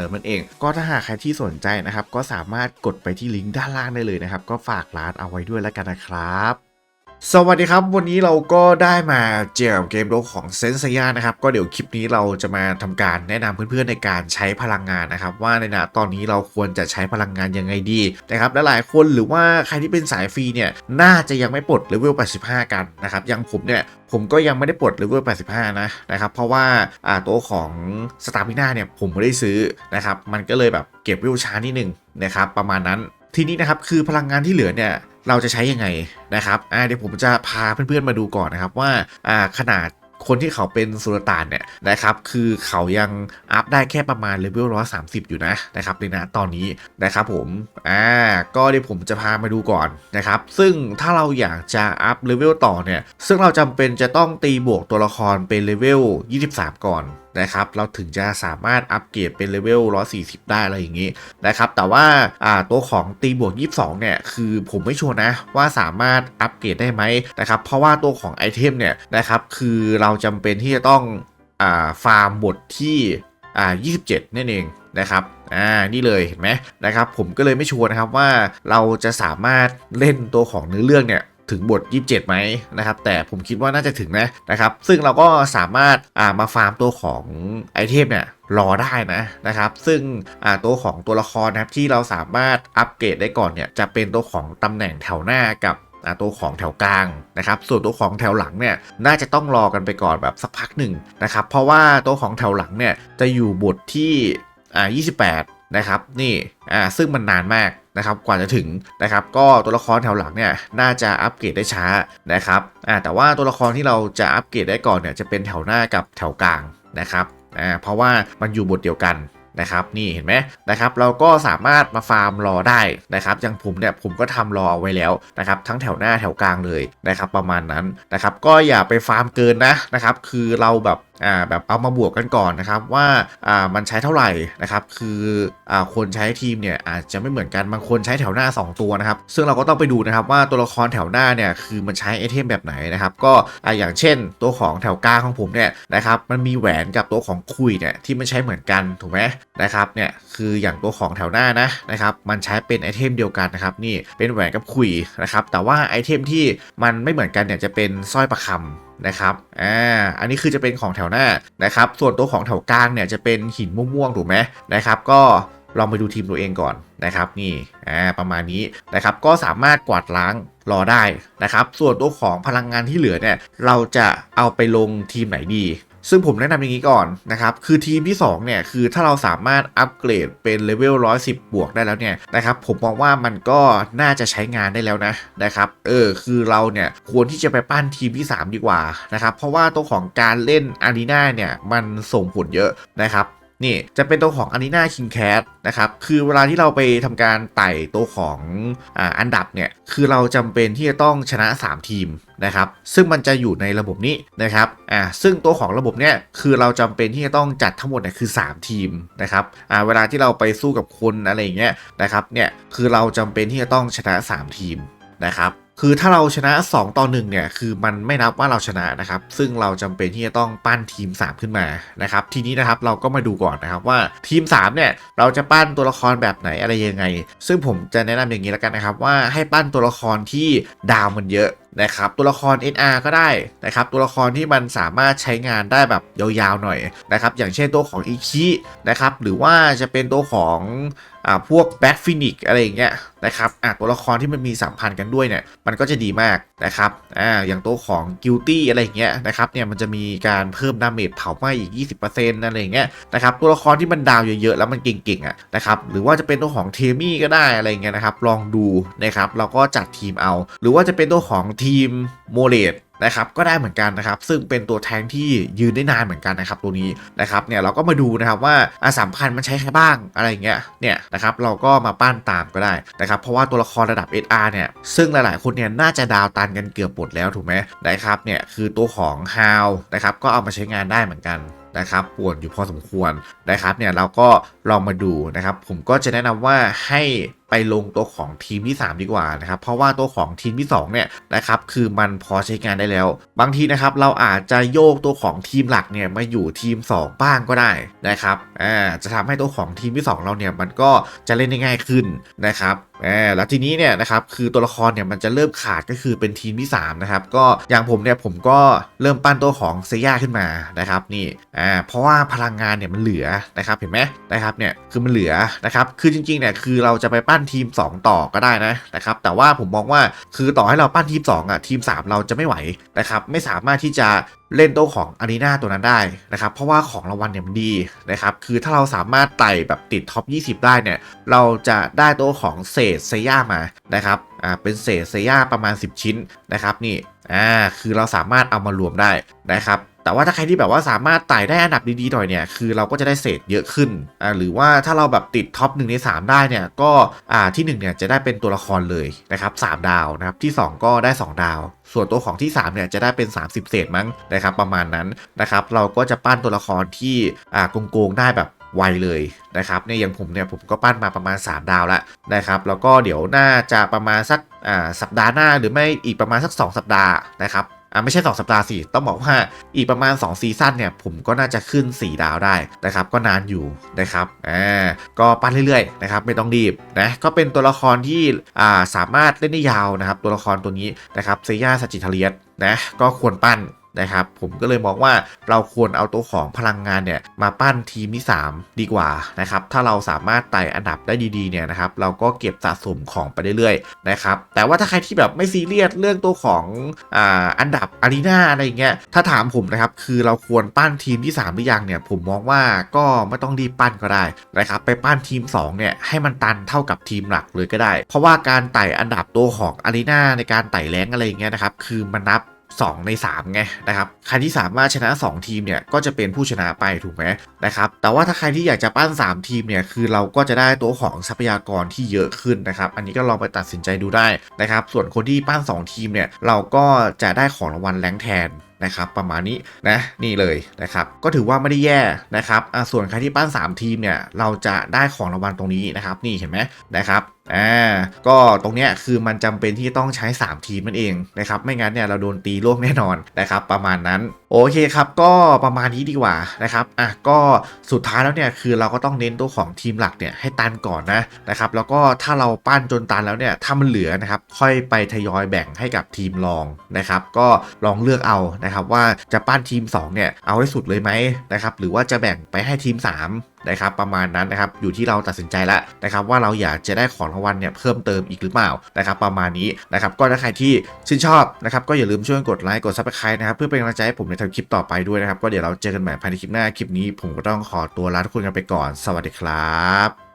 ิมนั่นเอง ก็ถ้าหากใครที่สนใจนะครับ ก็สามารถกดไปที่ลิงก์ด้านล่างได้เลยนะครับ ก็ฝากร้านเอาไว้ด้วยแล้วกันนะครับ สวัสดีครับวันนี้เราก็ได้มาเจอกับเกมโดของเซนเซียนะครับ ก็เดี๋ยวคลิปนี้เราจะมาทำการแนะนำเพื่อนๆในการใช้พลังงานนะครับ ว่าในณตอนนี้เราควรจะใช้พลังงานยังไงดีนะครับและหลายคนหรือว่าใครที่เป็นสายฟรีเนี่ยน่าจะยังไม่ปลดเลเวล 85 กันนะครับอยังผมเนี่ยผมก็ยังไม่ได้ปลดเลเวล 85 นะนะครับเพราะว่าอ่าตัวของสตาร์พิน่าเนี่ยผมไม่ได้ซื้อนะครับมันก็เลยแบบเก็บเลเวลช้านิดนึงนะครับประมาณนั้น ทีนี้นะครับคือพลังงานที่เหลือเนี่ยเราจะใช้ยังไงนะครับเดี๋ยวผมจะพาเพื่อนๆมาดูก่อนนะครับว่าขนาดคนที่เขาเป็นสุลต่านเนี่ยนะครับ คือเขายังอัพได้แค่ประมาณเลเวล130อยู่นะนะครับในนะตอนนี้นะครับผม อ่า ก็เดี๋ยวผมจะพามาดูก่อนนะครับ ซึ่งถ้าเราอยากจะอัพเลเวลต่อเนี่ย ซึ่งเราจำเป็นจะต้องตีบวกตัวละครเป็นเลเวล 23 ก่อนนะครับเราถึงจะสามารถอัปเกรดเป็นเลเวล140 ได้อะไรอย่างนี้นะครับแต่ว่าอ่าตัวของตีบวก 22 เนี่ยคือผมไม่ชัวร์นะว่าสามารถอัปเกรดได้ไหมนะครับเพราะว่าตัวของไอเทมเนี่ยนะครับคือเราจำเป็นที่จะต้องอ่าฟาร์มบทที่อ่า27 นั่นเองนะครับอ่านี่เลยเห็นไหมนะครับผมก็เลยไม่ชัวร์นะครับว่าเราจะสามารถเล่นตัวของเนื้อเรื่องเนี่ย ถึงบท 27ไหมนะครับแต่ผมคิดว่าน่าจะถึงนะนะครับซึ่งเราก็สามารถามาฟาร์มตัวของไอเทมเนี่ยรอได้นะนะครับ ซึ่งตัวของตัวละครนะครับที่เราสามารถอัปเกรดได้ก่อนเนี่ยจะเป็นตัวของตำแหน่งแถวหน้ากับตัวของแถวกลางนะครับ ส่วนตัวของแถวหลังเนี่ยน่าจะต้องรอกันไปก่อนแบบสักพักหนึ่งนะครับ เพราะว่าตัวของแถวหลังเนี่ยจะอยู่บทที่อ่า28 นะครับนี่อ่าซึ่งมันนานมากนะครับกว่าจะถึงนะครับก็ตัวละครแถวหลังเนี่ยน่าจะอัปเกรดได้ช้านะครับอ่าแต่ว่าตัวละครที่เราจะอัปเกรดได้ก่อนเนี่ยจะเป็นแถวหน้ากับแถวกลางนะครับอ่าเพราะว่ามันอยู่บทเดียวกันนะครับนี่เห็นไหมนะครับเราก็สามารถมาฟาร์มรอได้นะครับอย่างผมเนี่ยผมก็ทำรอเอาไว้แล้วนะครับทั้งแถวหน้าแถวกลางเลยนะครับประมาณนั้นนะครับก็อย่าไปฟาร์มเกินนะนะครับคือเราแบบ อ่าแบบเอามาบวกกันก่อนนะครับว่าอ่ามันใช้เท่าไหร่นะครับคืออ่าคนใช้ทีมเนี่ยอาจจะไม่เหมือนกันบางคนใช้แถวหน้า 2 ตัวนะครับซึ่งเราก็ต้องไปดูนะครับว่าตัวละครแถวหน้าเนี่ยคือมันใช้ไอเทมแบบไหนนะครับก็อ่าอย่างเช่น ตัวของแถวกลางของผมเนี่ยนะครับมันมีแหวนกับตัวของคุยเนี่ยที่มันใช้เหมือนกันถูกไหมนะครับเนี่ยคืออย่างตัวของแถวหน้านะนะครับมันใช้เป็นไอเทมเดียวกันนะครับนี่เป็นแหวนกับคุยนะครับแต่ว่าไอเทมที่มันไม่เหมือนกันเนี่ยจะเป็นสร้อยประคำ นะครับอ่าอันนี้คือจะเป็นของแถวหน้านะครับ ส่วนตัวของแถวกลางเนี่ยจะเป็นหินม่วงๆถูกไหมนะครับ ก็ลองไปดูทีมตัวเองก่อนนะครับ นี่อ่าประมาณนี้นะครับ ก็สามารถกวาดล้างรอได้นะครับ ส่วนตัวของพลังงานที่เหลือเนี่ย เราจะเอาไปลงทีมไหนดี ซึ่งผมแนะนำอย่างนี้ก่อนนะครับ คือทีมที่ 2 เนี่ย คือถ้าเราสามารถอัปเกรดเป็นเลเวล110 บวกได้แล้วเนี่ยนะครับ ผมมองว่ามันก็น่าจะใช้งานได้แล้วนะนะครับ เออ คือเราเนี่ยควรที่จะไปปั้นทีมที่ 3 ดีกว่านะครับ เพราะว่าตัวของการเล่นอารีนาเนี่ย มันส่งผลเยอะนะครับ นี่จะเป็นตัวของอารีนาคิงแคสนะครับคือเวลาที่เราไปทำการไต่ตัวของอ่าอันดับเนี่ยคือเราจำเป็นที่จะต้องชนะ 3 ทีมนะครับซึ่งมันจะอยู่ในระบบนี้นะครับอ่าซึ่งตัวของระบบเนี่ยคือเราจำเป็นที่จะต้องจัดทั้งหมดเนี่ยคือ 3 ทีมนะครับอ่าเวลาที่เราไปสู้กับคนอะไรอย่างเงี้ยนะครับเนี่ยคือเราจำเป็นที่จะต้องชนะ 3 ทีมนะครับ คือถ้าเราชนะ 2 ต่อ 1 เนี่ย คือมันไม่นับว่าเราชนะนะครับ ซึ่งเราจำเป็นที่จะต้องปั้นทีม 3 ขึ้นมานะครับ ทีนี้นะครับเราก็มาดูก่อนนะครับว่าทีม 3 เนี่ย เราจะปั้นตัวละครแบบไหนอะไรยังไง ซึ่งผมจะแนะนำอย่างนี้แล้วกันนะครับว่าให้ปั้นตัวละครที่ดาวมันเยอะนะครับตัวละคร NR ก็ได้นะครับตัวละครที่มันสามารถใช้งานได้แบบยาวๆหน่อยนะครับอย่างเช่นตัวของอิคินะครับหรือว่าจะเป็นตัวของอ่าพวกแบ็กฟินิกอะไรอย่างเงี้ยนะครับอะตัวละครที่มันมีสัมพันธ์กันด้วยเนี่ยมันก็จะดีมาก นะครับอ่าอย่างตัวของกิลตี้อะไรอย่างเงี้ยนะครับเนี่ยมันจะมีการเพิ่มดาเมจเผาไหม้อีก 20%อะไรอย่างเงี้ยนะครับตัวละครที่มันดาวเยอะๆแล้วมันเก่งๆอะนะครับหรือว่าจะเป็นตัวของเทมี่ก็ได้อะไรเงี้ยนะครับลองดูนะครับเราก็จัดทีมเอา หรือว่าจะเป็นตัวของทีมโมเลด นะครับก็ได้เหมือนกันนะครับซึ่งเป็นตัวแทงที่ยืนได้นานเหมือนกันนะครับตัวนี้นะครับเนี่ยเราก็มาดูนะครับว่าอาสามพันมันใช้ใครบ้างอะไรเงี้ยเนี่ยนะครับเราก็มาปั้นตามก็ได้นะครับเพราะว่าตัวละครระดับ SR เนี่ยซึ่งหลายๆคนเนี่ยน่าจะดาวตันกันเกือบหมดแล้วถูกไหมนะครับเนี่ยคือตัวของ h o w นะครับก็เอามาใช้งานได้เหมือนกันนะครับปวนอยู่พอสมควรนะครับเนี่ยเราก็ลองมาดูนะครับผมก็จะแนะนำว่าให้ ไปลงตัวของทีมที่ 3 ดีกว่านะครับเพราะว่าตัวของทีมที่2เนี่ยนะครับคือมันพอใช้งานได้แล้ว บางทีนะครับเราอาจจะโยกตัวของทีมหลักเนี่ยมาอยู่ทีม 2 บ้างก็ได้นะครับอ่าจะทำให้ตัวของทีมที่ 2 เราเนี่ยมันก็จะเล่นได้ง่ายขึ้นนะครับอ่าแล้วทีนี้เนี่ยนะครับคือตัวละครเนี่ยมันจะเริ่มขาดก็คือเป็นทีมที่3นะครับก็อย่างผมเนี่ยผมก็เริ่มปั้นตัวของเซย่าขึ้นมานะครับนี่อ่าเพราะว่าพลังงานเนี่ยมันเหลือนะครับเห็นไหมนะครับเนี่ยคือมันเหลือนะครับคือจริงๆเนี่ยคือเราจะไปปั้นทีม 2 ต่อก็ได้นะนะครับแต่ว่าผมมองว่าคือต่อให้เราปั้นทีม 2อะทีม 3 เราจะไม่ไหวนะครับไม่สามารถที่จะเล่นโตัวของอารีนาตัวนั้นได้นะครับเพราะว่าของรางวัลเนี่ยมันดีนะครับคือถ้าเราสามารถไต่แบบติดท็อป 20 ได้เนี่ยเราจะได้โตัวของเศษเซย่ามานะครับอ่าเป็นเศษเซย่าประมาณ 10 ชิ้นนะครับนี่อ่าคือเราสามารถเอามารวมได้นะครับ แต่ว่าถ้าใครที่แบบว่าสามารถไต่ได้อันดับดีๆหน่อยเนี่ยคือเราก็จะได้เศษเยอะขึ้นอ่าหรือว่าถ้าเราแบบติดท็อป1ใน 3 ได้เนี่ยก็อ่าที่1เนี่ยจะได้เป็นตัวละครเลยนะครับ3ดาวนะครับที่ 2 ก็ได้ 2 ดาว ส่วนตัวของที่3เนี่ยจะได้เป็น 30 เศษมั้งนะครับประมาณนั้นนะครับเราก็จะปั้นตัวละครที่อ่าโกงๆได้แบบไวเลยนะครับเนี่ยอย่างผมเนี่ยผมก็ปั้นมาประมาณ 3 ดาวแล้วนะครับแล้วก็เดี๋ยวน่าจะประมาณสักสัปดาห์หน้าหรือไม่อีกประมาณสัก 2 สัปดาห์นะครับ อ่าไม่ใช่2สัปดาห์สิต้องบอกว่าอีกประมาณ 2 ซีซั่นเนี่ย ผมก็น่าจะขึ้น 4 ดาวได้นะครับ ก็นานอยู่นะครับอ่าก็ปั้นเรื่อยๆนะครับ ไม่ต้องรีบนะก็เป็นตัวละครที่อ่าสามารถเล่นได้ยาวนะครับ ตัวละครตัวนี้นะครับเซย่าสจิทเลียสนะก็ควรปั้น นะครับ ผมก็เลยมองว่าเราควรเอาตัวของพลังงานเนี่ยมาปั้นทีมที่ 3 ดีกว่านะครับ ถ้าเราสามารถไต่อันดับได้ดีๆเนี่ยนะครับเราก็เก็บสะสมของไปเรื่อยๆนะครับ แต่ว่าถ้าใครที่แบบไม่ซีเรียสเรื่องตัวของอ่าอันดับอารีนาอะไรเงี้ย ถ้าถามผมนะครับคือเราควรปั้นทีมที่ 3 หรือยังเนี่ยผมมองว่าก็ไม่ต้องรีบปั้นก็ได้นะครับ ไปปั้นทีม2เนี่ยให้มันตันเท่ากับทีมหลักเลยก็ได้ เพราะว่าการไต่อันดับตัวของอารีนาในการไต่แรงอะไรเงี้ยนะครับคือมันนับ 2 ใน 3 ไงนะครับ ใครที่สามารถชนะ 2 ทีมเนี่ยก็จะเป็นผู้ชนะไปถูกไหมนะครับ แต่ว่าถ้าใครที่อยากจะปั้น 3 ทีมเนี่ยคือเราก็จะได้ตัวของทรัพยากรที่เยอะขึ้นนะครับ อันนี้ก็ลองไปตัดสินใจดูได้นะครับ ส่วนคนที่ปั้น 2 ทีมเนี่ยเราก็จะได้ของรางวัลแรงแทนนะครับประมาณนี้นะนี่เลยนะครับก็ถือว่าไม่ได้แย่นะครับส่วนใครที่ปั้น 3 ทีมเนี่ยเราจะได้ของรางวัลตรงนี้นะครับนี่เห็นไหมนะครับอ่าก็ตรงเนี้ยคือมันจำเป็นที่ต้องใช้ 3 ทีมนั่นเองนะครับไม่งั้นเนี่ยเราโดนตีล่วงแน่นอนนะครับประมาณนั้นโอเคครับก็ประมาณนี้ดีกว่านะครับอะก็สุดท้ายแล้วเนี่ยคือเราก็ต้องเน้นตัวของทีมหลักเนี่ยให้ตันก่อนนะนะครับแล้วก็ถ้าเราปั้นจนตันแล้วเนี่ยถ้ามันเหลือนะครับค่อยไปทยอยแบ่งให้กับทีมรองนะครับก็ลองเลือกเอานะครับว่าจะปั้นทีม2เนี่ยเอาให้สุดเลยไหมนะครับหรือว่าจะแบ่งไปให้ทีม3นะครับประมาณนั้นนะครับอยู่ที่เราตัดสินใจแล้วนะครับว่าเราอยากจะได้ของวันเนี่ยเพิ่มเติมอีกหรือเปล่านะครับประมาณนี้นะครับก็ถ้าใครที่ชื่นชอบนะครับก็อย่าลืมช่วยกดไลค์กดซับสไครต์นะครับเพื่อเป็นกำลังใจให้ผมในทำคลิปต่อไปด้วยนะครับก็เดี๋ยวเราเจอกันใหม่ภายในคลิปหน้าคลิปนี้ ผมก็ต้องขอตัวลาทุกคนกันไปก่อน สวัสดีครับ